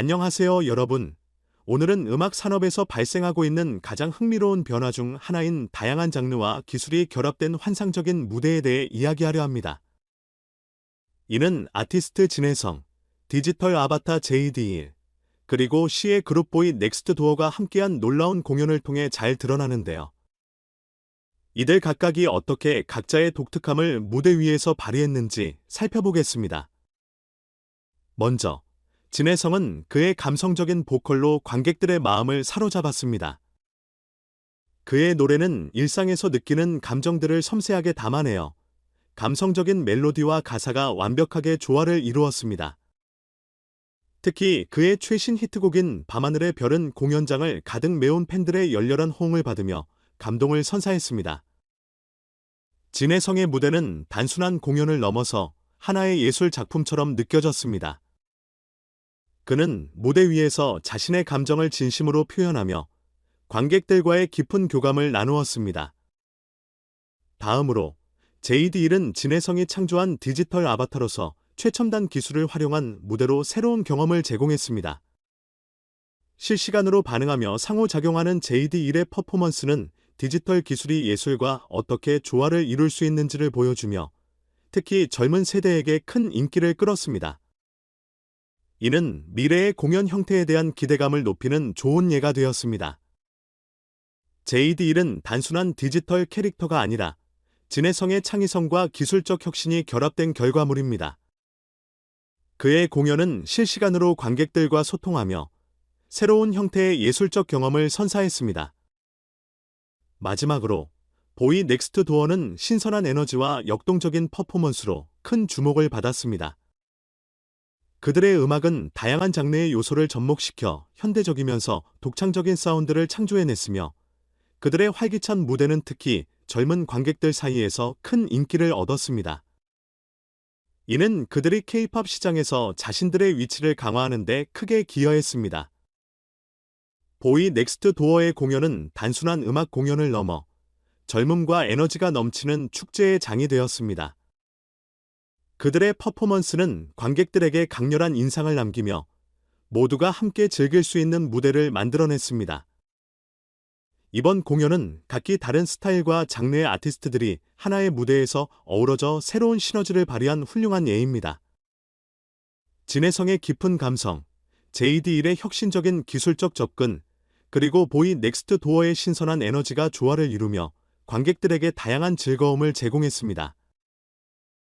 안녕하세요, 여러분. 오늘은 음악 산업에서 발생하고 있는 가장 흥미로운 변화 중 하나인 다양한 장르와 기술이 결합된 환상적인 무대에 대해 이야기하려 합니다. 이는 아티스트 진혜성, 디지털 아바타 JD1, 그리고 시의 그룹보이 넥스트 도어가 함께한 놀라운 공연을 통해 잘 드러나는데요. 이들 각각이 어떻게 각자의 독특함을 무대 위에서 발휘했는지 살펴보겠습니다. 먼저, 진혜성은 그의 감성적인 보컬로 관객들의 마음을 사로잡았습니다. 그의 노래는 일상에서 느끼는 감정들을 섬세하게 담아내어 감성적인 멜로디와 가사가 완벽하게 조화를 이루었습니다. 특히 그의 최신 히트곡인 밤하늘의 별은 공연장을 가득 메운 팬들의 열렬한 호응을 받으며 감동을 선사했습니다. 진혜성의 무대는 단순한 공연을 넘어서 하나의 예술 작품처럼 느껴졌습니다. 그는 무대 위에서 자신의 감정을 진심으로 표현하며 관객들과의 깊은 교감을 나누었습니다. 다음으로 JD1은 진혜성이 창조한 디지털 아바타로서 최첨단 기술을 활용한 무대로 새로운 경험을 제공했습니다. 실시간으로 반응하며 상호작용하는 JD1의 퍼포먼스는 디지털 기술이 예술과 어떻게 조화를 이룰 수 있는지를 보여주며 특히 젊은 세대에게 큰 인기를 끌었습니다. 이는 미래의 공연 형태에 대한 기대감을 높이는 좋은 예가 되었습니다. JD1은 단순한 디지털 캐릭터가 아니라 진해성의 창의성과 기술적 혁신이 결합된 결과물입니다. 그의 공연은 실시간으로 관객들과 소통하며 새로운 형태의 예술적 경험을 선사했습니다. 마지막으로 보이 넥스트 도어는 신선한 에너지와 역동적인 퍼포먼스로 큰 주목을 받았습니다. 그들의 음악은 다양한 장르의 요소를 접목시켜 현대적이면서 독창적인 사운드를 창조해냈으며 그들의 활기찬 무대는 특히 젊은 관객들 사이에서 큰 인기를 얻었습니다. 이는 그들이 케이팝 시장에서 자신들의 위치를 강화하는 데 크게 기여했습니다. 보이 넥스트 도어의 공연은 단순한 음악 공연을 넘어 젊음과 에너지가 넘치는 축제의 장이 되었습니다. 그들의 퍼포먼스는 관객들에게 강렬한 인상을 남기며 모두가 함께 즐길 수 있는 무대를 만들어냈습니다. 이번 공연은 각기 다른 스타일과 장르의 아티스트들이 하나의 무대에서 어우러져 새로운 시너지를 발휘한 훌륭한 예입니다. 진해성의 깊은 감성, JD1의 혁신적인 기술적 접근, 그리고 보이 넥스트 도어의 신선한 에너지가 조화를 이루며 관객들에게 다양한 즐거움을 제공했습니다.